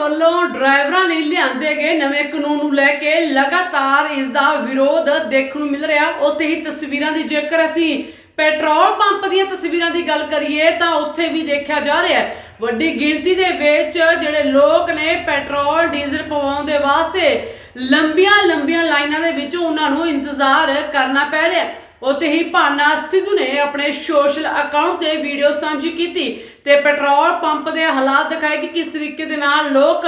ਵੱਲੋਂ ਡਰਾਈਵਰਾਂ ਲਈ ਲਿਆਂਦੇ ਗਏ ਨਵੇਂ ਕਾਨੂੰਨ ਨੂੰ ਲੈ ਕੇ ਲਗਾਤਾਰ ਇਸ ਦਾ ਵਿਰੋਧ ਦੇਖਣ ਨੂੰ ਮਿਲ ਰਿਹਾ। ਉੱਥੇ ਹੀ ਤਸਵੀਰਾਂ ਦੀ ਜੇਕਰ ਅਸੀਂ ਪੈਟਰੋਲ ਪੰਪ ਦੀਆਂ ਤਸਵੀਰਾਂ ਦੀ ਗੱਲ ਕਰੀਏ ਤਾਂ ਉੱਥੇ ਵੀ ਦੇਖਿਆ ਜਾ ਰਿਹਾ ਹੈ। ਵੱਡੀ ਗਿਣਤੀ ਦੇ ਵਿੱਚ ਜਿਹੜੇ ਲੋਕ ਨੇ ਪੈਟਰੋਲ, ਡੀਜ਼ਲ ਪਵਾਉਣ ਦੇ ਵਾਸਤੇ ਲੰਬੀਆਂ ਲੰਬੀਆਂ ਲਾਈਨਾਂ ਦੇ ਵਿੱਚ ਉਹਨਾਂ ਨੂੰ ਇੰਤਜ਼ਾਰ ਕਰਨਾ ਪੈ ਰਿਹਾ ਉੱਥੇ ਹੀ ਭਾਨਾ ਸਿੱਧੂ ਨੇ ਆਪਣੇ ਸੋਸ਼ਲ ਅਕਾਊਂਟ ਤੇ ਵੀਡੀਓ ਸਾਂਝੀ ਕੀਤੀ। ਤੇ ਪੈਟਰੋਲ ਪੰਪ ਦੇ ਹਾਲਾਤ ਦਿਖਾਏ ਕਿ ਕਿਸ ਤਰੀਕੇ ਦੇ ਨਾਲ ਲੋਕ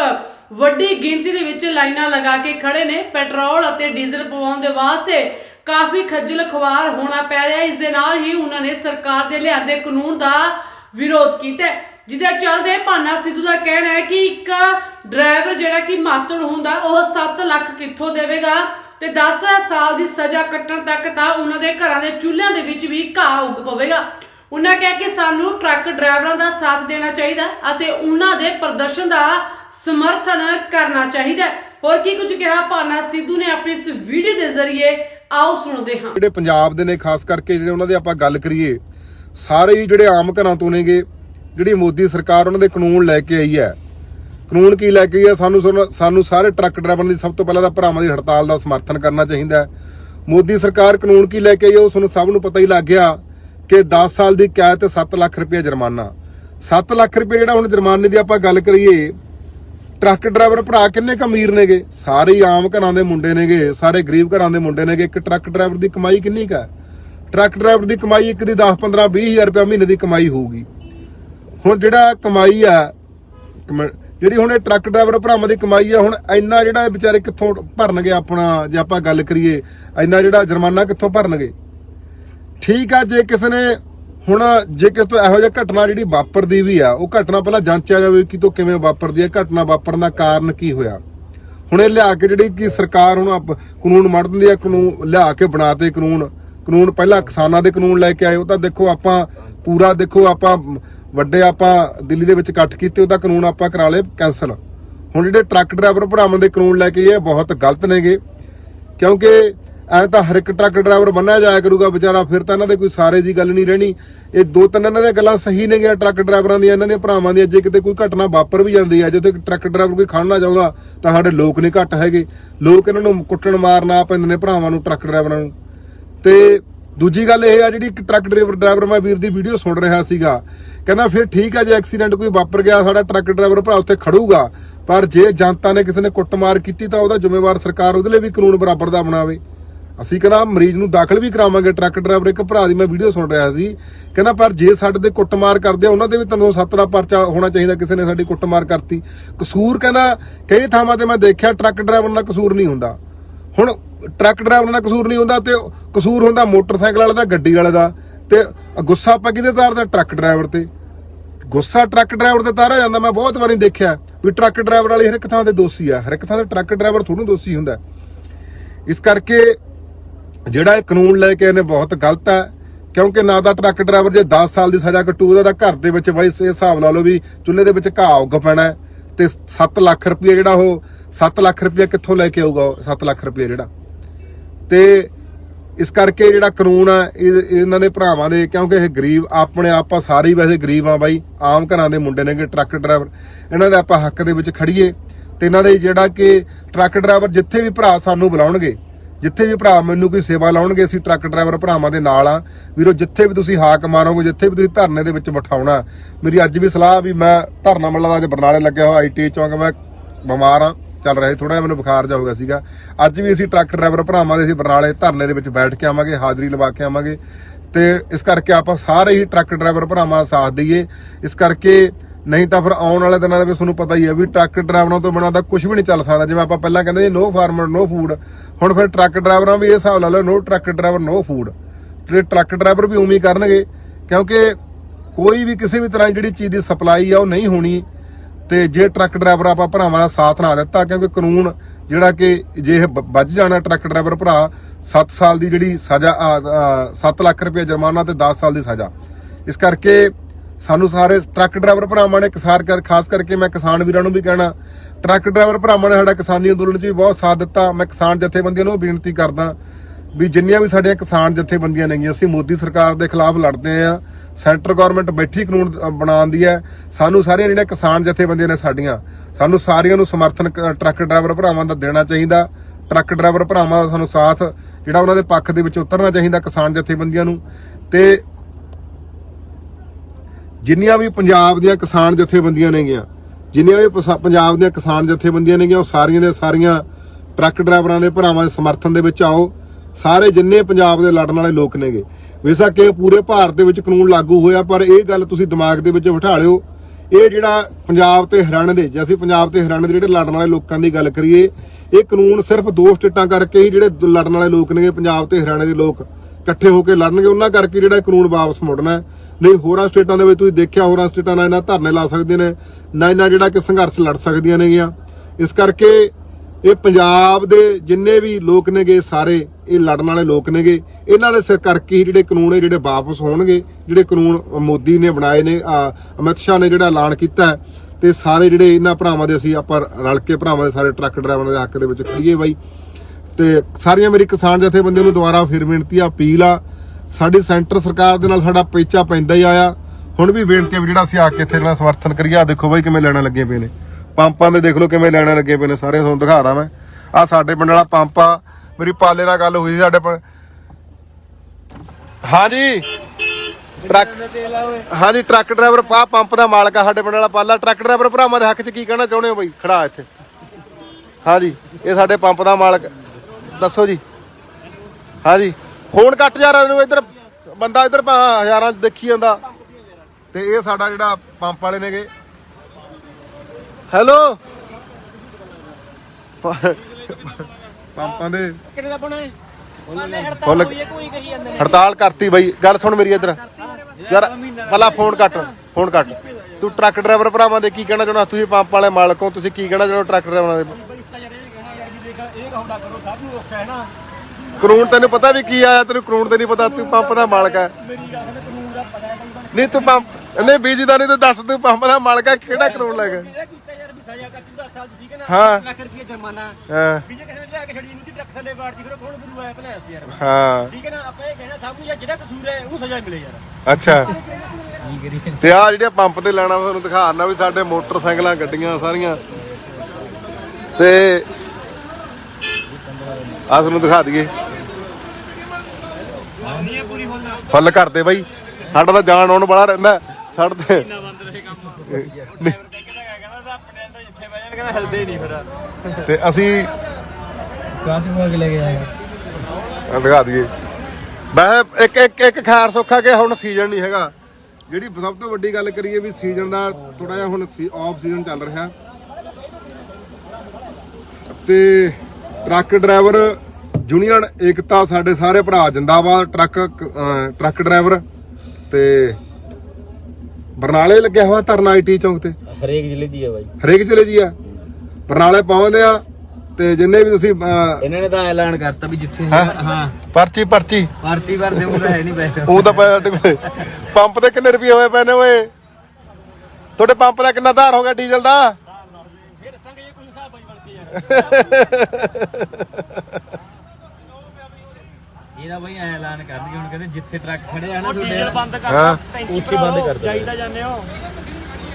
ਵੱਡੀ ਗਿਣਤੀ ਦੇ ਵਿੱਚ ਲਾਈਨਾਂ ਲਗਾ ਕੇ ਖੜੇ ਨੇ। ਪੈਟਰੋਲ ਅਤੇ ਡੀਜ਼ਲ ਪਵਾਉਣ ਦੇ ਵਾਸਤੇ ਕਾਫੀ ਖੱਜਲ ਖਵਾਰ ਹੋਣਾ ਪੈ ਰਿਹਾ ਇਸ ਦੇ ਨਾਲ ਹੀ ਉਹਨਾਂ ਨੇ ਸਰਕਾਰ ਦੇ ਲਿਆਂਦੇ ਕਾਨੂੰਨ ਦਾ ਵਿਰੋਧ ਕੀਤਾ ਜਿਹਦੇ ਚੱਲਦੇ ਭਾਨਾ ਸਿੱਧੂ ਦਾ ਕਹਿਣਾ ਹੈ ਕਿ ਇੱਕ ਡਰਾਈਵਰ ਜਿਹੜਾ ਕਿ ਮਾਤੜ ਹੁੰਦਾ, ਉਹ 7 ਲੱਖ ਕਿੱਥੋਂ ਦੇਵੇਗਾ ਤੇ 10 ਸਾਲ ਦੀ ਸਜ਼ਾ ਕੱਟਣ ਤੱਕ ਤਾਂ ਉਹਨਾਂ ਦੇ ਘਰਾਂ ਦੇ ਚੁੱਲ੍ਹਿਆਂ ਦੇ ਵਿੱਚ ਵੀ ਘਾਹ ਉੱਗ ਪਵੇਗਾ। ਉਹਨਾਂ ਕਿਹਾ ਕਿ ਸਾਨੂੰ ਟਰੱਕ ਡਰਾਈਵਰਾਂ ਦਾ ਸਾਥ ਦੇਣਾ ਚਾਹੀਦਾ ਅਤੇ ਉਹਨਾਂ ਦੇ ਪ੍ਰਦਰਸ਼ਨ ਦਾ ਸਮਰਥਨ ਕਰਨਾ ਚਾਹੀਦਾ ਹੋਰ ਕੀ ਕੁਝ ਕਿਹਾ? ਭਾਨਾ ਸਿੱਧੂ ਨੇ ਆਪਣੀ ਇਸ ਵੀਡੀਓ ਦੇ ਜ਼ਰੀਏ। ਆਓ ਸੁਣਦੇ ਹਾਂ। ਜਿਹੜੇ ਪੰਜਾਬ ਦੇ ਨੇ, ਖਾਸ ਕਰਕੇ ਜਿਹੜੇ ਉਹਨਾਂ ਦੇ ਆਪਾਂ ਗੱਲ ਕਰੀਏ, ਸਾਰੇ ਹੀ ਜਿਹੜੇ ਆਮ ਘਰਾਂ ਤੋਂ ਨੇਗੇ, ਜਿਹੜੀ ਮੋਦੀ ਸਰਕਾਰ ਉਹਨਾਂ ਦੇ ਕਾਨੂੰਨ ਲੈ ਕੇ ਆਈ ਹੈ। ਕਾਨੂੰਨ ਕੀ ਲੈ ਕੇ ਆਈ ਹੈ? ਸਾਨੂੰ ਸਾਨੂੰ ਸਾਰੇ ਟਰੱਕ ਡਰਾਈਵਰਾਂ ਦੀ ਸਭ ਤੋਂ ਪਹਿਲਾਂ ਤਾਂ ਭਰਾਵਾਂ ਦੀ ਹੜਤਾਲ ਦਾ ਸਮਰਥਨ ਕਰਨਾ ਚਾਹੀਦਾ ਹੈ। ਮੋਦੀ ਸਰਕਾਰ ਕਾਨੂੰਨ ਕੀ ਲੈ ਕੇ ਆਈ ਹੈ? ਉਹ ਤੁਹਾਨੂੰ ਸਭ ਨੂੰ ਪਤਾ ਹੀ ਲੱਗ ਗਿਆ। ਕਿ 10 ਸਾਲ ਦੀ ਕੈਦ ਤੇ 7 ਲੱਖ ਰੁਪਏ ਜੁਰਮਾਨਾ। 7 ਲੱਖ ਰੁਪਏ ਜਿਹੜਾ ਹੁਣ ਜੁਰਮਾਨੇ ਦੀ ਆਪਾਂ ਗੱਲ ਕਰੀਏ, ਟਰੱਕ ਡਰਾਈਵਰ ਭਰਾ ਕਿੰਨੇ ਕੁ ਅਮੀਰ ਨੇਗੇ? ਸਾਰੇ ਆਮ ਘਰਾਂ ਦੇ ਮੁੰਡੇ ਨੇਗੇ, ਸਾਰੇ ਗਰੀਬ ਘਰਾਂ ਦੇ ਮੁੰਡੇ ਨੇਗੇ। ਇੱਕ ਟਰੱਕ ਡਰਾਈਵਰ ਦੀ ਕਮਾਈ ਕਿੰਨੀ ਕੁ ਟਰੱਕ ਡਰਾਈਵਰ ਦੀ ਕਮਾਈ ਇੱਕ ਦੀ 10 15 20 ਹਜ਼ਾਰ ਰੁਪਏ ਮਹੀਨੇ ਦੀ ਕਮਾਈ ਹੋਊਗੀ। ਹੁਣ ਜਿਹੜਾ ਕਮਾਈ ਆ ਕਮ- ਜਿਹੜੀ ਹੁਣ ਇਹ ਟਰੱਕ ਡਰਾਈਵਰ ਭਰਾਵਾਂ ਦੀ ਕਮਾਈ ਆ ਹੁਣ ਇੰਨਾ ਜਿਹੜਾ ਵਿਚਾਰੇ ਕਿੱਥੋਂ ਭਰਨਗੇ ਆਪਣਾ, ਜੇ ਆਪਾਂ ਗੱਲ ਕਰੀਏ, ਇੰਨਾ ਜਿਹੜਾ ਜੁਰਮਾਨਾ ਕਿੱਥੋਂ ਭਰਨਗੇ? ਠੀਕ ਆ, ਜੇ ਕਿਸੇ ਨੇ ਹੁਣ, ਜੇ ਕਿਸੇ ਤੋਂ ਇਹੋ ਜਿਹਾ ਘਟਨਾ ਜਿਹੜੀ ਵਾਪਰਦੀ ਵੀ ਆ, ਉਹ ਘਟਨਾ ਪਹਿਲਾਂ ਜਾਂਚਿਆ ਜਾਵੇ ਕਿ ਤੋਂ ਕਿਵੇਂ ਵਾਪਰਦੀ ਹੈ ਘਟਨਾ ਵਾਪਰਨ ਦਾ ਕਾਰਨ ਕੀ ਹੋਇਆ। ਹੁਣ ਇਹ ਲਿਆ ਕੇ ਜਿਹੜੀ ਕਿ ਸਰਕਾਰ ਹੁਣ ਆਪ- ਕਾਨੂੰਨ ਮੜ ਦਿੰਦੀ ਆ, ਕਾਨੂੰਨ ਲਿਆ ਕੇ ਬਣਾਤੇ ਕਾਨੂੰਨ ਕਾਨੂੰਨ ਪਹਿਲਾਂ ਕਿਸਾਨਾਂ ਦੇ ਕਾਨੂੰਨ ਲੈ ਕੇ ਆਏ, ਉਹ ਤਾਂ ਦੇਖੋ ਆਪਾਂ ਪੂਰਾ ਦੇਖੋ, ਆਪਾਂ ਵੱਡੇ ਆਪਾਂ ਦਿੱਲੀ ਦੇ ਵਿੱਚ ਇਕੱਠ ਕੀਤੇ, ਉਹਦਾ ਕਾਨੂੰਨ ਆਪਾਂ ਕਰਾ ਲਏ ਕੈਨਸਲ ਹੁਣ ਜਿਹੜੇ ਟਰੱਕ ਡਰਾਈਵਰ ਭਰਾਵਾਂ ਦੇ ਕਾਨੂੰਨ ਲੈ ਕੇ ਇਹ ਬਹੁਤ ਗਲਤ ਨੇਗੇ। ਕਿਉਂਕਿ ਐ ਤਾਂ ਹਰ ਇੱਕ ਟਰੱਕ ਡਰਾਈਵਰ ਬੰਨਿਆ ਜਾਇਆ ਕਰੂਗਾ, ਵਿਚਾਰਾ ਫਿਰ ਤਾਂ ਇਹਨਾਂ ਦੇ ਕੋਈ ਸਾਰੇ ਦੀ ਗੱਲ ਨਹੀਂ ਰਹਿਣੀ। ਇਹ ਦੋ ਤਿੰਨ ਇਹਨਾਂ ਦੀਆਂ ਗੱਲਾਂ ਸਹੀ ਨੇਗੀਆਂ ਟਰੱਕ ਡਰਾਈਵਰਾਂ ਦੀਆਂ, ਇਹਨਾਂ ਦੇ ਭਰਾਵਾਂ ਦੀਆਂ। ਜੇ ਕਿਤੇ ਕੋਈ ਘਟਨਾ ਵਾਪਰ ਵੀ ਜਾਂਦੀ ਹੈ, ਜੇ ਤੇ ਟਰੱਕ ਡਰਾਈਵਰ ਕੋਈ ਖੜਨਾ ਚਾਹੁੰਦਾ, ਤਾਂ ਸਾਡੇ ਲੋਕ ਨਹੀਂ ਘੱਟ ਹੈਗੇ। ਲੋਕ ਇਹਨਾਂ ਨੂੰ ਕੁੱਟਣ ਮਾਰਨ ਆ ਪੈਂਦੇ ਨੇ ਭਰਾਵਾਂ ਨੂੰ, ਟਰੱਕ ਡਰਾਈਵਰਾਂ ਨੂੰ। ਤੇ ਦੂਜੀ ਗੱਲ ਇਹ ਆ ਜਿਹੜੀ ਇੱਕ ਟਰੱਕ ਡਰਾਈਵਰ ਡਰਾਈਵਰ ਮੈਂ ਵੀਰ ਦੀ ਵੀਡੀਓ ਸੁਣ ਰਿਹਾ ਸੀਗਾ। ਕਹਿੰਦਾ ਫਿਰ ਠੀਕ ਆ, ਜੇ ਐਕਸੀਡੈਂਟ ਕੋਈ ਵਾਪਰ ਗਿਆ, ਸਾਡਾ ਟਰੱਕ ਡਰਾਈਵਰ ਭਰਾ ਉੱਥੇ ਖੜੂਗਾ। ਪਰ ਜੇ ਜਨਤਾ ਨੇ ਕਿਸੇ ਨੇ ਕੁੱਟਮਾਰ ਕੀਤੀ, ਤਾਂ ਉਹਦਾ ਜ਼ਿੰਮੇਵਾਰ ਸਰਕਾਰ ਉਹਦੇ ਲਈ ਵੀ ਕਾਨੂੰਨ ਬਰਾਬਰ ਦਾ ਬਣਾਵੇ ਅਸੀਂ ਕਹਿੰਦਾ ਮਰੀਜ਼ ਨੂੰ ਦਾਖਲ ਵੀ ਕਰਾਵਾਂਗੇ, ਟਰੱਕ ਡਰਾਈਵਰ ਇੱਕ ਭਰਾ ਦੀ ਮੈਂ ਵੀਡੀਓ ਸੁਣ ਰਿਹਾ ਸੀ। ਕਹਿੰਦਾ ਪਰ ਜੇ ਸਾਡੇ ਤੇ ਕੁੱਟਮਾਰ ਕਰਦੇ ਆ, ਉਹਨਾਂ ਦੇ ਵੀ 307 ਦਾ ਪਰਚਾ ਹੋਣਾ ਚਾਹੀਦਾ, ਕਿਸੇ ਨੇ ਸਾਡੀ ਕੁੱਟਮਾਰ ਕਰਤੀ। ਕਸੂਰ ਕਹਿੰਦਾ ਕਈ ਥਾਵਾਂ ਤੇ ਮੈਂ ਦੇਖਿਆ ਟਰੱਕ ਡਰਾਈਵਰ ਦਾ ਕਸੂਰ ਨਹੀਂ ਹੁੰਦਾ। ਹੁਣ ਟਰੱਕ ਡਰਾਈਵਰ ਦਾ ਕਸੂਰ ਨਹੀਂ ਹੁੰਦਾ ਤੇ ਕਸੂਰ ਹੁੰਦਾ ਮੋਟਰਸਾਈਕਲ ਵਾਲੇ ਦਾ, ਗੱਡੀ ਵਾਲੇ ਦਾ। ਤੇ ਗੁੱਸਾ ਆਪਾਂ ਕਿਹਦੇ ਤਾਰਦਾ ਟਰੱਕ ਡਰਾਈਵਰ ਤੇ। ਗੁੱਸਾ ਟਰੱਕ ਡਰਾਈਵਰ ਤੇ ਤਾਰਿਆ ਜਾਂਦਾ, ਮੈਂ ਬਹੁਤ ਵਾਰੀ ਦੇਖਿਆ ਵੀ ਟਰੱਕ ਡਰਾਈਵਰ ਵਾਲੇ ਹਰ ਇੱਕ ਥਾਂ ਤੇ ਦੋਸ਼ੀ ਆ। ਹਰ ਇੱਕ ਥਾਂ ਤੇ ਟਰੱਕ ਡਰਾਈਵਰ ਥੋੜ੍ਹਾ ਦੋਸ਼ੀ ਹੁੰਦਾ। ਇਸ ਕਰਕੇ ਜਿਹੜਾ ਇਹ ਕਾਨੂੰਨ ਲੈ ਕੇ ਇਹਨੇ ਬਹੁਤ ਗਲਤ ਹੈ, ਕਿਉਂਕਿ ਨਾ ਦਾ ਟਰੱਕ ਡਰਾਈਵਰ ਜੇ 10 ਸਾਲ ਦੀ ਸਜ਼ਾ ਕੱਟੂ, ਉਹਦਾ ਤਾਂ ਘਰ ਦੇ ਵਿੱਚ ਬਾਈ ਇਹ ਹਿਸਾਬ ਲਾ ਲਓ ਵੀ ਚੁੱਲ੍ਹੇ ਦੇ ਵਿੱਚ ਘਾਹ ਉੱਗ ਪੈਣਾ ਹੈ, ਤੇ 7 ਲੱਖ ਰੁਪਏ ਜਿਹੜਾ ਉਹ 7 ਲੱਖ ਰੁਪਏ ਕਿੱਥੋਂ ਲੈ ਕੇ ਆਊਗਾ ਉਹ 7 ਲੱਖ ਰੁਪਏ ਜਿਹੜਾ। ਤੇ ਇਸ ਕਰਕੇ ਜਿਹੜਾ ਕਾਨੂੰਨ ਆ ਇਹ, ਇਹਨਾਂ ਦੇ ਭਰਾਵਾਂ ਦੇ, ਕਿਉਂਕਿ ਇਹ ਗਰੀਬ, ਆਪਣੇ ਆਪਾਂ ਸਾਰੇ ਵੈਸੇ ਗਰੀਬ ਆ ਬਾਈ, ਆਮ ਘਰਾਂ ਦੇ ਮੁੰਡੇ ਨੇਗੇ, ਟਰੱਕ ਡਰਾਈਵਰ। ਇਹਨਾਂ ਦੇ ਆਪਾਂ ਹੱਕ ਦੇ ਵਿੱਚ ਖੜੀਏ ਤੇ ਇਹਨਾਂ ਦੇ ਜਿਹੜਾ ਕਿ ਟਰੱਕ ਡਰਾਈਵਰ ਜਿੱਥੇ ਵੀ ਭਰਾ ਸਾਨੂੰ ਬੁਲਾਉਣਗੇ ਜਿੱਥੇ ਵੀ ਭਰਾ ਮੈਨੂੰ ਕੋਈ ਸੇਵਾ ਲਾਉਣਗੇ, ਅਸੀਂ ਟਰੱਕ ਡਰਾਈਵਰ ਭਰਾਵਾਂ ਦੇ ਨਾਲ ਆ। ਵੀਰੋ, ਜਿੱਥੇ ਵੀ ਤੁਸੀਂ ਹਾਕ ਮਾਰੋਗੇ, ਜਿੱਥੇ ਵੀ ਤੁਸੀਂ ਧਰਨੇ ਦੇ ਵਿੱਚ ਬਿਠਾਉਣਾ, ਮੇਰੀ ਅੱਜ ਵੀ ਸਲਾਹ ਵੀ ਮੈਂ ਧਰਨਾ ਮੱਲਾ ਅੱਜ ਬਰਨਾਲੇ ਲੱਗਿਆ ਹੋਇਆ ਆਈਟੀ ਚੌਂਕ ਮੈਂ ਬਿਮਾਰ ਆ, ਚੱਲ ਰਿਹਾ ਥੋੜਾ ਜਿਹਾ ਮੈਨੂੰ ਬੁਖਾਰ ਜਾ ਹੋ ਗਿਆ ਸੀਗਾ। ਅੱਜ ਵੀ ਅਸੀਂ ਟਰੱਕ ਡਰਾਈਵਰ ਭਰਾਵਾਂ ਦੇ ਅਸੀਂ ਬਰਨਾਲੇ ਧਰਨੇ ਦੇ ਵਿੱਚ ਬੈਠ ਕੇ ਆਵਾਂਗੇ, ਹਾਜ਼ਰੀ ਲਵਾ ਕੇ ਆਵਾਂਗੇ। ਤੇ ਇਸ ਕਰਕੇ ਆਪਾਂ ਸਾਰੇ ਹੀ ਟਰੱਕ ਡਰਾਈਵਰ ਭਰਾਵਾਂ ਸਾਥ ਦਈਏ। ਇਸ ਕਰਕੇ ਨਹੀਂ ਤਾਂ ਫਿਰ ਆਉਣ ਵਾਲੇ ਦਿਨਾਂ ਦੇ ਵਿੱਚ ਤੁਹਾਨੂੰ ਪਤਾ ਹੀ ਹੈ ਵੀ ਟਰੱਕ ਡਰਾਈਵਰਾਂ ਤੋਂ ਬਿਨਾਂ ਤਾਂ ਕੁਝ ਵੀ ਨਹੀਂ ਚੱਲ ਸਕਦਾ। ਜਿਵੇਂ ਆਪਾਂ ਪਹਿਲਾਂ ਕਹਿੰਦੇ ਸੀ ਨੋ ਫਾਰਮਰ ਨੋ ਫੂਡ ਹੁਣ ਫਿਰ ਟਰੱਕ ਡਰਾਈਵਰਾਂ ਵੀ ਇਹ ਹਿਸਾਬ ਲਾ ਲਓ no truck driver no food ਤੇ ਟਰੱਕ ਡਰਾਈਵਰ ਵੀ ਉਵੇਂ ਹੀ ਕਰਨਗੇ, ਕਿਉਂਕਿ ਕੋਈ ਵੀ ਕਿਸੇ ਵੀ ਤਰ੍ਹਾਂ ਦੀ ਜਿਹੜੀ ਚੀਜ਼ ਦੀ ਸਪਲਾਈ ਆ, ਉਹ ਨਹੀਂ ਹੋਣੀ। ਤੇ ਜੇ ਟਰੱਕ ਡਰਾਈਵਰ ਆਪਾਂ ਭਰਾਵਾਂ ਦਾ ਸਾਥ ਨਾ ਦਿੱਤਾ, ਕਿਉਂਕਿ ਕਾਨੂੰਨ ਜਿਹੜਾ ਕਿ ਜੇ ਇਹ ਬ- ਵੱਜ ਜਾਣਾ ਟਰੱਕ ਡਰਾਈਵਰ ਭਰਾ 7 ਸਾਲ ਦੀ ਜਿਹੜੀ ਸਜ਼ਾ 7 ਲੱਖ ਰੁਪਏ ਜੁਰਮਾਨਾ ਤੇ 10 ਸਾਲ ਦੀ ਸਜ਼ਾ। ਇਸ ਕਰਕੇ ਸਾਨੂੰ ਸਾਰੇ ਟਰੱਕ ਡਰਾਈਵਰ ਭਰਾਵਾਂ ਨੇ ਕਿਸਾਨ ਕਰ ਖਾਸ ਕਰਕੇ ਮੈਂ ਕਿਸਾਨ ਵੀਰਾਂ ਨੂੰ ਵੀ ਕਹਿਣਾ, ਟਰੱਕ ਡਰਾਈਵਰ ਭਰਾਵਾਂ ਨੇ ਸਾਡਾ ਕਿਸਾਨੀ ਅੰਦੋਲਨ 'ਚ ਵੀ ਬਹੁਤ ਸਾਥ ਦਿੱਤਾ। ਮੈਂ ਕਿਸਾਨ ਜਥੇਬੰਦੀਆਂ ਨੂੰ ਵੀ ਬੇਨਤੀ ਕਰਦਾ ਵੀ ਜਿੰਨੀਆਂ ਵੀ ਸਾਡੀਆਂ ਕਿਸਾਨ ਜਥੇਬੰਦੀਆਂ ਨੇਗੀਆਂ, ਅਸੀਂ ਮੋਦੀ ਸਰਕਾਰ ਦੇ ਖਿਲਾਫ ਲੜਦੇ ਆ ਸੈਂਟਰ ਗਵਰਨਮੈਂਟ ਬੈਠੀ ਕਾਨੂੰਨ ਬਣਾਉਂਦੀ ਹੈ। ਸਾਨੂੰ ਸਾਰੀਆਂ ਜਿਹੜੀਆਂ ਕਿਸਾਨ ਜਥੇਬੰਦੀਆਂ ਨੇ ਸਾਡੀਆਂ, ਸਾਨੂੰ ਸਾਰਿਆਂ ਨੂੰ ਸਮਰਥਨ ਟਰੱਕ ਡਰਾਈਵਰ ਭਰਾਵਾਂ ਦਾ ਦੇਣਾ ਚਾਹੀਦਾ। ਟਰੱਕ ਡਰਾਈਵਰ ਭਰਾਵਾਂ ਦਾ ਸਾਨੂੰ ਸਾਥ, ਜਿਹੜਾ ਉਹਨਾਂ ਦੇ ਪੱਖ ਦੇ ਵਿੱਚ ਉਤਰਨਾ ਚਾਹੀਦਾ ਕਿਸਾਨ ਜਥੇਬੰਦੀਆਂ ਨੂੰ। ਤੇ ਜਿੰਨੀਆਂ ਵੀ ਪੰਜਾਬ ਦੀਆਂ ਕਿਸਾਨ ਜਥੇਬੰਦੀਆਂ ਨੇਗੀਆਂ, ਜਿੰਨੀਆਂ ਵੀ ਪਸਾ- ਪੰਜਾਬ ਦੀਆਂ ਕਿਸਾਨ ਜਥੇਬੰਦੀਆਂ ਨੇਗੀਆਂ, ਉਹ ਸਾਰੀਆਂ ਦੇ ਸਾਰੀਆਂ ਟਰੱਕ ਡਰਾਈਵਰਾਂ ਦੇ ਭਰਾਵਾਂ ਦੇ ਸਮਰਥਨ ਦੇ ਵਿੱਚ ਆਓ। ਸਾਰੇ ਜਿੰਨੇ ਪੰਜਾਬ ਦੇ ਲੜਨ ਵਾਲੇ ਲੋਕ ਨੇਗੇ। ਵੇਸਾ ਇਹ ਪੂਰੇ ਭਾਰਤ ਦੇ ਵਿੱਚ ਕਾਨੂੰਨ ਲਾਗੂ ਹੋਇਆ, ਪਰ ਇਹ ਗੱਲ ਤੁਸੀਂ ਦਿਮਾਗ ਦੇ ਵਿੱਚ ਬਿਠਾ ਲਿਓ। ਇਹ ਜਿਹੜਾ ਪੰਜਾਬ ਤੇ ਹਰਿਆਣਾ ਦੇ, ਜੇ ਅਸੀਂ ਪੰਜਾਬ ਤੇ ਹਰਿਆਣਾ ਦੇ ਜਿਹੜੇ ਲੜਨ ਵਾਲੇ ਲੋਕਾਂ ਦੀ ਗੱਲ ਕਰੀਏ, ਇਹ ਕਾਨੂੰਨ ਸਿਰਫ ਦੋ ਸਟੇਟਾਂ ਕਰਕੇ ਹੀ ਜਿਹੜੇ ਲੜਨ ਵਾਲੇ ਲੋਕ ਨੇਗੇ, ਪੰਜਾਬ ਤੇ ਹਰਿਆਣਾ ਦੇ ਲੋਕ। ਇਕੱਠੇ ਹੋ ਕੇ ਲੜਨਗੇ ਉਹਨਾਂ ਕਰਕੇ ਜਿਹੜਾ ਕਾਨੂੰਨ ਵਾਪਸ ਮੁੜਨਾ ਨਹੀਂ ਹੋਰਾਂ ਸਟੇਟਾਂ ਦੇ ਵਿੱਚ ਤੁਸੀਂ ਦੇਖਿਆ ਹੋਰਾਂ ਸਟੇਟਾਂ ਨਾਲ ਇਹਨਾਂ ਧਰਨੇ ਲਾ ਸਕਦੇ ਨੇ। ਨਾ ਇਹਨਾਂ ਜਿਹੜਾ ਕਿ ਸੰਘਰਸ਼ ਲੜ ਸਕਦੀਆਂ ਨੇਗੀਆਂ। ਇਸ ਕਰਕੇ ਇਹ ਪੰਜਾਬ ਦੇ ਜਿੰਨੇ ਵੀ ਲੋਕ ਨੇਗੇ ਸਾਰੇ ਇਹ ਲੜਨ ਵਾਲੇ ਲੋਕ ਨੇਗੇ ਇਹਨਾਂ ਦੇ ਸਿਰ ਕਰਕੇ ਹੀ ਜਿਹੜੇ ਕਾਨੂੰਨ ਇਹ ਜਿਹੜੇ ਵਾਪਸ ਹੋਣਗੇ ਜਿਹੜੇ ਕਾਨੂੰਨ ਮੋਦੀ ਨੇ ਬਣਾਏ ਨੇ ਅਮਿਤ ਸ਼ਾਹ ਨੇ ਜਿਹੜਾ ਐਲਾਨ ਕੀਤਾ ਹੈ, ਤੇ ਸਾਰੇ ਜਿਹੜੇ ਇਹਨਾਂ ਭਰਾਵਾਂ ਦੇ ਅਸੀਂ ਆਪਾਂ ਰਲ ਕੇ ਭਰਾਵਾਂ ਦੇ ਸਾਰੇ ਟਰੱਕ ਡਰਾਈਵਰਾਂ ਦੇ ਹੱਕ ਦੇ ਵਿੱਚ ਖੜੀਏ ਬਾਈ। ਤੇ ਸਾਰੀਆਂ ਮੇਰੀ ਕਿਸਾਨ ਜਥੇਬੰਦੀਆਂ ਨੂੰ ਦੁਬਾਰਾ ਫਿਰ ਬੇਨਤੀ ਆ, ਅਪੀਲ ਆ, ਸਾਡੀ ਸੈਂਟਰ ਸਰਕਾਰ ਦੇ ਨਾਲ ਸਾਡਾ ਪੇਚਾ ਪੈਂਦਾ ਹੀ ਆਇਆ। ਹੁਣ ਵੀ ਬੇਨਤੀ ਆ ਵੀ ਜਿਹੜਾ ਅਸੀਂ ਆ ਕੇ ਇੱਥੇ ਜਿਹੜਾ ਸਮਰਥਨ ਕਰੀਏ ਆ ਦੇਖੋ ਬਾਈ ਕਿਵੇਂ ਲੈਣਾ ਲੱਗੇ ਪਏ ਨੇ। ਪੰਪਾਂ ਦੇ ਦੇਖ ਲਓ ਕਿਵੇਂ ਲੈਣਾ ਲੱਗੇ ਪਏ ਨੇ ਸਾਰੇ ਤੁਹਾਨੂੰ ਦਿਖਾਦਾ ਮੈਂ। ਆ ਸਾਡੇ ਪਿੰਡ ਵਾਲਾ ਪੰਪ ਆ, ਮੇਰੀ ਪਾਲੇ ਨਾਲ ਗੱਲ ਹੋਈ ਸੀ ਸਾਡੇ ਪਿੰਡ। ਹਾਂਜੀ। ਟਰੱਕ ਹਾਂਜੀ, ਟਰੱਕ ਡਰਾਈਵਰ ਪਾ ਪੰਪ ਦਾ ਮਾਲਕ ਆ ਸਾਡੇ ਪਿੰਡ ਵਾਲਾ ਪਾਲਾ। ਟਰੱਕ ਡਰਾਈਵਰ ਭਰਾਵਾਂ ਦੇ ਹੱਕ 'ਚ ਕੀ ਕਹਿਣਾ ਚਾਹੁੰਦੇ ਹੋ ਬਾਈ? ਖੜਾ ਇੱਥੇ। ਹਾਂਜੀ, ਇਹ ਸਾਡੇ ਪੰਪ ਦਾ ਮਾਲਕ। ਦੱਸੋ ਜੀ। ਹਾਂਜੀ। ਫੋਨ ਕੱਟ ਜਾ ਰਿਹਾ ਨੂੰ ਇੱਧਰ ਬੰਦਾ ਇੱਧਰ ਭਾ- ਹਜ਼ਾਰਾਂ 'ਚ ਦੇਖੀ ਜਾਂਦਾ। ਤੇ ਇਹ ਸਾਡਾ ਜਿਹੜਾ ਪੰਪ ਵਾਲੇ ਨੇਗੇ। ਹੈਲੋ। ਪੰਪਾਂ ਦੇ ਕਿੰਨੇ ਦਾ ਬਣਾ ਹੈ? ਫੁੱਲ ਕੋਈ ਕਹੀ ਜਾਂਦੇ ਨੇ ਹੜਤਾਲ ਕਰਤੀ ਬਾਈ। ਗੱਲ ਸੁਣ ਮੇਰੀ ਇੱਧਰ। ਯਾਰ ਪਹਿਲਾਂ ਫੋਨ ਕੱਟ ਫੋਨ ਕੱਟ। ਤੂੰ ਟਰੱਕ ਡਰਾਈਵਰ ਭਰਾਵਾਂ ਦੇ ਕੀ ਕਹਿਣਾ ਚਾਹੁੰਦਾ? ਤੁਸੀਂ ਪੰਪ ਵਾਲੇ ਮਾਲਕ ਹੋ ਤੁਸੀਂ ਕੀ ਕਹਿਣਾ ਚਾਹੁੰਦੇ ਹੋ ਟਰੱਕ ਡਰਾਈਵਰਾਂ ਦੇ ਬਈ ਯਾਰ ਇਹ ਕਹਿਣਾ ਯਾਰ ਦੇਖ ਕਰੋ ਸਭ ਨੂੰ ਕਾਨੂੰਨ ਤੈਨੂੰ ਪਤਾ ਵੀ ਕੀ ਆਇਆ ਤੈਨੂੰ ਕਾਨੂੰਨ ਤੇ ਨਹੀਂ ਪਤਾ ਤੂੰ ਪੰਪ ਦਾ ਮਾਲਕ ਹੈ। ਮੇਰੀ ਗੱਲ ਸੁਣ ਕਾਨੂੰਨ ਦਾ ਪਤਾ ਹੈ ਬਈ ਬਣ ਨਹੀਂ ਤੂੰ ਪੰਪ ਨਹੀਂ ਬੀਜੀ ਦਾ ਨਹੀਂ ਤੂੰ ਦੱਸ ਤੂੰ ਪੰਪ ਦਾ ਮਾਲਕ ਹੈ ਕਿਹੜਾ ਕਾਨੂੰਨ ਲੈ ਗਿਆ ਇਹ ਕੀਤਾ ਯਾਰ ਵੀ ਸਜ਼ਾ ਕਰ ਤੂੰ 10 ਸਾਲ ਦੀ ਠੀਕ ਹੈ ਨਾ? ਹਾਂ। ਲੱਖ ਰੁਪਏ ਜੁਰਮਾਨਾ। ਹਾਂ। ਵੀ ਜੇ ਕਿਸੇ ਨੇ ਲਿਆ ਕੇ ਛੜੀ ਨੂੰ ਟਰੱਕ ਥੱਲੇ ਬਾੜਦੀ ਫਿਰ ਉਹ ਕੌਣ ਗੁਰੂ ਆਇਆ ਭਲਾ ਅਸੀਂ ਯਾਰ। ਹਾਂ। ਠੀਕ ਹੈ ਨਾ ਆਪਾਂ ਇਹ ਕਹਿਣਾ ਸਭ ਨੂੰ ਯਾਰ ਜਿਹੜਾ ਕਸੂਰ ਹੈ ਉਹਨੂੰ ਸਜ਼ਾ ਮਿਲੇ ਯਾਰ। ਅੱਛਾ। ਤੇ ਆ ਜਿਹੜੀਆਂ ਪੰਪ ਤੇ ਲੈਣਾ ਤੁਹਾਨੂੰ ਦਿਖਾਣਾ ਵੀ ਸਾਡੇ ਮੋਟਰਸਾਈਕਲਾਂ ਗੱਡੀਆਂ ਸਾਰੀਆਂ। ਤੇ ਆ ਤੁਹਾਨੂੰ ਦਿਖਾ ਦਈਏ। ਨਹੀਂ ਹੈ ਪੂਰੀ ਹੋਣਾ ਫੁੱਲ ਕਰਦੇ ਬਾਈ। ਸਾਡਾ ਤਾਂ ਜਾਣ ਆਉਣ ਬੜਾ ਰਹਿੰਦਾ। ਸਾਡੇ ਤੇ ਨਾ ਬੰਦ ਰਹੇ ਕੰਮ। ਕਹਿੰਦਾ ਕਹਿੰਦਾ ਆਪਣੇ ਤਾਂ ਜਿੱਥੇ ਬਹਿ ਜਾਣ ਕਹਿੰਦਾ ਹਿਲਦੇ ਨਹੀਂ ਫਿਰ। ਤੇ ਅਸੀਂ ਕਾਹਦੇ ਵਾਗ ਲੈ ਕੇ ਆਇਆ ਆਹ ਦਿਖਾ ਦਈਏ। ਮੈਂ ਇੱਕ ਇੱਕ ਇੱਕ ਖਾਰ ਸੁੱਖਾ ਕਿ ਹੁਣ ਸੀਜ਼ਨ ਨਹੀਂ ਹੈਗਾ। ਜਿਹੜੀ ਸਭ ਤੋਂ ਵੱਡੀ ਗੱਲ ਕਰੀਏ ਵੀ ਸੀਜ਼ਨ ਦਾ ਥੋੜਾ ਜਿਹਾ ਹੁਣ ਆਫ ਸੀਜ਼ਨ ਚੱਲ ਰਿਹਾ। ਤੇ ਟਰੱਕ ਡਰਾਈਵਰ ਯੂਨੀਅਨ ਏਕਤਾ ਸਾਡੇ ਸਾਰੇ ਭਰਾ ਜਿੰਦਾਬਾਦ ਟਰੱਕ ਟਰੱਕ ਡਰਾਈਵਰ ਤੇ ਬਰਨਾਲੇ ਲੱਗਿਆ ਹੋਇਆ ਧਰਨਾ ਆਈਟੀ ਚੌਂਕ ਤੇ। ਹਰੇਕ ਜ਼ਿਲ੍ਹੇ 'ਚ ਹੀ ਬਾਈ। ਹਰੇਕ ਜ਼ਿਲ੍ਹੇ ਜੀ ਆ। ਬਰਨਾਲੇ ਪਹੁੰਚਦੇ ਆ ਤੇ ਜਿੰਨੇ ਵੀ ਤੁਸੀਂ ਅਹ, ਇਹਨਾਂ ਨੇ ਤਾਂ ਐਲਾਨ ਕਰਤਾ ਵੀ ਜਿੱਥੇ ਹੈਂ? ਪਰਚੀ ਪਰਚੀ। ਪਾਰਟੀ ਭਰ ਦੇ ਉਹ ਹੈ ਨਹੀਂ ਪੈਸੇ। ਉਹ ਤਾਂ ਪੈ ਪੰਪ ਤੇ ਕਿੰਨੇ ਰੁਪਏ ਹੋਏ ਪਏ ਨੇ ਓਏ? ਤੁਹਾਡੇ ਪੰਪ ਦਾ ਕਿੰਨਾ ਧਾਰ ਹੋ ਗਿਆ ਡੀਜ਼ਲ ਦਾ ਫਿਰ ਸੰਗ ਜੇ ਕੋਈ ਹਿਸਾਬ ਬਾਈ ਬਣ ਕੇ ਯਾਰ ਇਹਦਾ ਬਾਈ ਐਲਾਨ ਕਰਨਗੇ ਹੁਣ ਕਹਿੰਦੇ ਜਿੱਥੇ ਟਰੱਕ ਖੜੇ ਆ ਨਾ ਤੁਹਾਡੇ ਬੰਦ ਹਾਂ। ਉੱਥੇ ਬੰਦ ਕਰ ਦੋ। ਚਾਹੀਦਾ ਜਾਂਦੇ ਹੋ।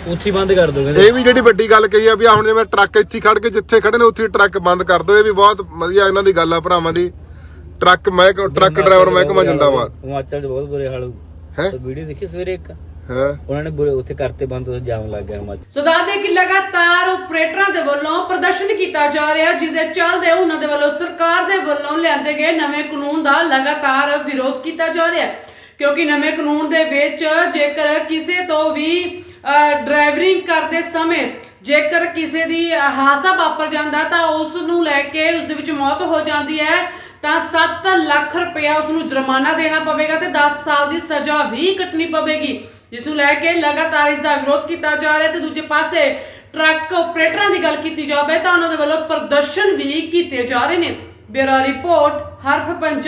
ਉੱਥੇ ਬੰਦ ਕਰ ਦੋ ਇਹ ਵੀ ਜਿਹੜੀ ਵੱਡੀ ਗੱਲ ਕਹੀ ਆ ਵੀ ਆ ਹੁਣ ਜਿਵੇਂ ਟਰੱਕ ਇੱਥੇ ਹੀ ਖੜ ਕੇ ਜਿੱਥੇ ਖੜੇ ਨੇ ਉੱਥੇ ਹੀ ਟਰੱਕ ਬੰਦ ਕਰ ਦੋ। ਇਹ ਵੀ ਬਹੁਤ ਵਧੀਆ ਇਹਨਾਂ ਦੀ ਗੱਲ ਆ ਭਰਾਵਾਂ ਦੀ। ਟਰੱਕ ਮੈਂ ਟਰੱਕ ਡਰਾਈਵਰ ਮਹਿਕਮਾ ਜਿੰਦਾਬਾਦ। ਹਿਮਾਚਲ 'ਚ ਬਹੁਤ ਬੁਰੇ ਹਾਲ ਹੈਂ? ਤਾਂ ਵੀਡੀਓ ਦੇਖੀ ਸਵੇਰੇ ਇੱਕ? ਹਾਂ। ਉਹਨਾਂ ਨੇ ਬੁਰੇ ਉੱਥੇ ਕਰਤੇ ਬੰਦ ਉੱਥੇ ਜਾਮ ਲੱਗ ਗਿਆ ਹਿਮਾਚਲ। ਸੋ ਦੱਸਦੇ ਕਿ ਲਗਾਤਾਰ ਆਪਰੇਟਰਾਂ ਦੇ ਵੱਲੋਂ ਪ੍ਰਦਰਸ਼ਨ ਕੀਤਾ ਜਾ ਰਿਹਾ ਜਿਹਦੇ ਚੱਲਦੇ ਉਹਨਾਂ ਦੇ ਵੱਲੋਂ ਸਰਕਾਰ ਦੇ ਵੱਲੋਂ ਲਿਆਂਦੇ ਗਏ ਨਵੇਂ ਕਾਨੂੰਨ ਦਾ ਲਗਾਤਾਰ ਵਿਰੋਧ ਕੀਤਾ ਜਾ ਰਿਹਾ ਕਿਉਂਕਿ ਨਵੇਂ ਕਾਨੂੰਨ ਦੇ ਵਿੱਚ ਜੇਕਰ ਕਿਸੇ ਤੋਂ ਵੀ ਡਰਾਈਵਰਿੰਗ ਕਰਦੇ ਸਮੇਂ ਜੇਕਰ ਕਿਸੇ ਦੀ ਹਾਦਸਾ ਵਾਪਰ ਜਾਂਦਾ ਤਾਂ ਉਸ ਨੂੰ ਲੈ ਕੇ ਉਸ ਦੇ ਵਿੱਚ ਮੌਤ ਹੋ ਜਾਂਦੀ ਹੈ ਤਾਂ 7 ਲੱਖ ਰੁਪਇਆ ਉਸ ਨੂੰ ਜੁਰਮਾਨਾ ਦੇਣਾ ਪਵੇਗਾ ਤੇ 10 ਸਾਲ ਦੀ ਸਜ਼ਾ ਵੀ ਕੱਟਣੀ ਪਵੇਗੀ। ਜਿਸ ਨੂੰ ਲੈ ਕੇ ਲਗਾਤਾਰ ਇਸ ਦਾ ਵਿਰੋਧ ਕੀਤਾ ਜਾ ਰਿਹਾ ਤੇ ਦੂਜੇ ਪਾਸੇ ਟਰੱਕ ਆਪਰੇਟਰਾਂ ਦੀ ਗੱਲ ਕੀਤੀ ਜਾਵੇ ਤਾਂ ਉਹਨਾਂ ਦੇ ਵੱਲੋਂ ਪ੍ਰਦਰਸ਼ਨ ਵੀ ਕੀਤੇ ਜਾ ਰਹੇ ਨੇ। ਬਿਊਰੋ ਰਿਪੋਰਟ, ਹਰਫ ਪੰਜਾਬ।